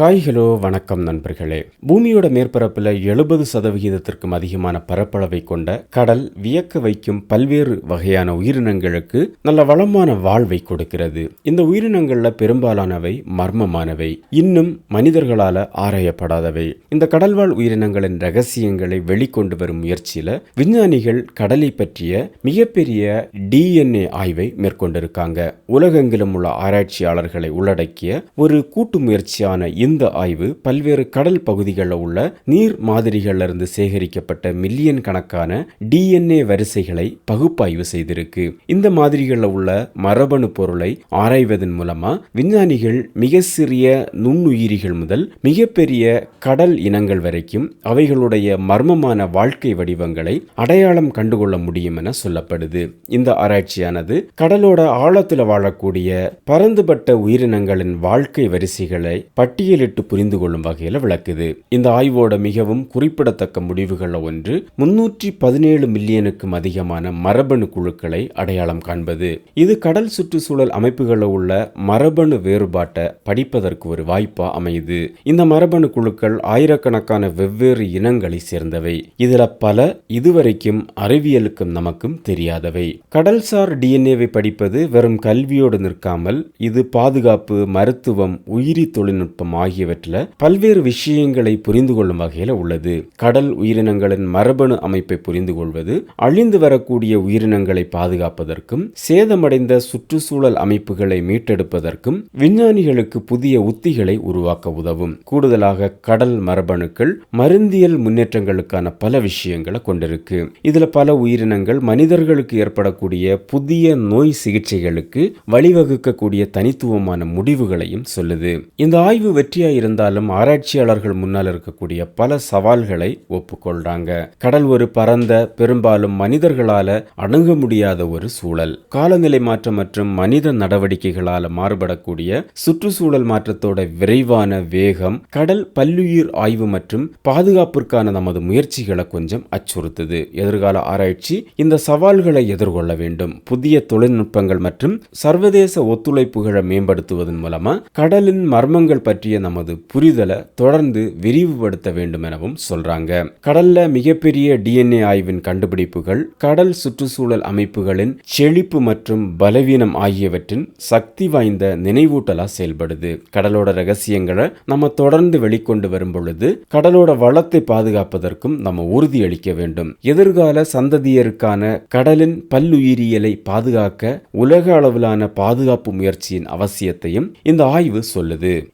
Hi hello வணக்கம் நண்பர்களே. பூமியோட மேற்பரப்பில் எழுபது சதவிகிதத்திற்கும் அதிகமான பரப்பளவை கொண்ட கடல் வியக்க வைக்கும் பல்வேறு வகையான உயிரினங்களுக்கு நல்ல வளமான வாழ்வை கொடுக்கிறது. இந்த உயிரினங்களில் பெரும்பாலானவை மர்மமானவை. இன்னும் மனிதர்களால ஆராயப்படாதவை. இந்த கடல்வாழ் உயிரினங்களின் ரகசியங்களை வெளிக்கொண்டு வரும் முயற்சியில விஞ்ஞானிகள் கடலை பற்றிய மிகப்பெரிய டிஎன்ஏ ஆய்வை மேற்கொண்டிருக்காங்க. உலகெங்கிலும் உள்ள ஆராய்ச்சியாளர்களை உள்ளடக்கிய ஒரு கூட்டு முயற்சியான இந்த ஆய்வு பல்வேறு கடல் பகுதிகளில் உள்ள நீர் மாதிரிகளிலிருந்து சேகரிக்கப்பட்ட மில்லியன் கணக்கான டிஎன்ஏ வரிசைகளை பகுப்பாய்வு செய்திருக்கு. இந்த மாதிரிகளில் உள்ள மரபணு பொருளை ஆராய்வதன் மூலமா விஞ்ஞானிகள் மிக சிறிய நுண்ணுயிரிகள் முதல் மிகப்பெரிய கடல் இனங்கள் வரைக்கும் அவைகளுடைய மர்மமான வாழ்க்கை வடிவங்களை அடையாளம் கண்டுகொள்ள முடியும் என சொல்லப்படுது. இந்த ஆராய்ச்சியானது கடலோட ஆழத்தில் வாழக்கூடிய பரந்துபட்ட உயிரினங்களின் வாழ்க்கை வரிசைகளை பட்டியல் பட்டியலிட்டு புரிந்து கொள்ளும் வகையில் விளக்குது. இந்த ஆய்வோட மிகவும் குறிப்பிடத்தக்க முடிவுகள் ஒன்று முன்னூற்றி பதினேழு மில்லியனுக்கும் அதிகமான மரபணு குழுக்களை அடையாளம் காண்பது. இது கடல் சுற்றுச்சூழல் அமைப்புகளில் உள்ள மரபணு வேறுபாட்டை படிப்பதற்கு ஒரு வாய்ப்பா அமையுது. இந்த மரபணு குழுக்கள் ஆயிரக்கணக்கான வெவ்வேறு இனங்களை சேர்ந்தவை. இதுல பல இதுவரைக்கும் அறிவியலுக்கும் நமக்கும் தெரியாதவை. கடல்சார் டிஎன்ஏவை படிப்பது வெறும் கல்வியோடு நிற்காமல் இது பாதுகாப்பு மருத்துவம் உயிரி தொழில்நுட்பம் ஆகியவற்றில் பல்வேறு விஷயங்களை புரிந்து கொள்ளும் வகையில் உள்ளது. கடல் உயிரினங்களின் மரபணு அமைப்பை புரிந்து கொள்வது அழிந்து வரக்கூடிய உயிரினங்களை பாதுகாப்பதற்கும் சேதமடைந்த சுற்றுச்சூழல் அமைப்புகளை மீட்டெடுப்பதற்கும் விஞ்ஞானிகளுக்கு புதிய உத்திகளை உருவாக்க உதவும். கூடுதலாக கடல் மரபணுக்கள் மருந்தியல் முன்னேற்றங்களுக்கான பல விஷயங்களை கொண்டிருக்கு. இதுல பல உயிரினங்கள் மனிதர்களுக்கு ஏற்படக்கூடிய புதிய நோய் சிகிச்சைகளுக்கு வழிவகுக்கக்கூடிய தனித்துவமான முடிவுகளையும் சொல்லுது. இந்த ஆய்வு வெற்றி வெற்றியா இருந்தாலும் ஆராய்ச்சியாளர்கள் முன்னால் இருக்கக்கூடிய பல சவால்களை ஒப்புக்கொள்றாங்க. கடல் ஒரு பரந்த பெரும்பாலும் மனிதர்களால அணுக முடியாத ஒரு சூழல். காலநிலை மாற்றம் மற்றும் மனித நடவடிக்கைகளால மாறுபடக்கூடிய சுற்றுச்சூழல் மாற்றத்தோட விரைவான வேகம் கடல் பல்லுயிர் ஆய்வு மற்றும் பாதுகாப்பிற்கான நமது முயற்சிகளை கொஞ்சம் அச்சுறுத்துது. எதிர்கால ஆராய்ச்சி இந்த சவால்களை எதிர்கொள்ள வேண்டும். புதிய தொழில்நுட்பங்கள் மற்றும் சர்வதேச ஒத்துழைப்புகளை மேம்படுத்துவதன் மூலமா கடலின் மர்மங்கள் பற்றிய நமது புரிதலை தொடர்ந்து விரிவுபடுத்த வேண்டும் எனவும் சொல்றாங்க. கடல்ல மிகப்பெரிய டிஎன்ஏ ஆய்வின் கண்டுபிடிப்புகள் கடல் சுற்றுச்சூழல் அமைப்புகளின் செழிப்பு மற்றும் பலவீனம் ஆகியவற்றின் சக்தி வாய்ந்த நினைவூட்டலா செயல்படுது. கடலோட ரகசியங்களை நம்ம தொடர்ந்து வெளிக்கொண்டு வரும் பொழுது கடலோட வளத்தை பாதுகாப்பதற்கும் நம்ம உறுதியளிக்க வேண்டும். எதிர்கால சந்ததியருக்கான கடலின் பல்லுயிரியலை பாதுகாக்க உலக அளவிலான பாதுகாப்பு முயற்சியின் அவசியத்தையும் இந்த ஆய்வு சொல்லுது.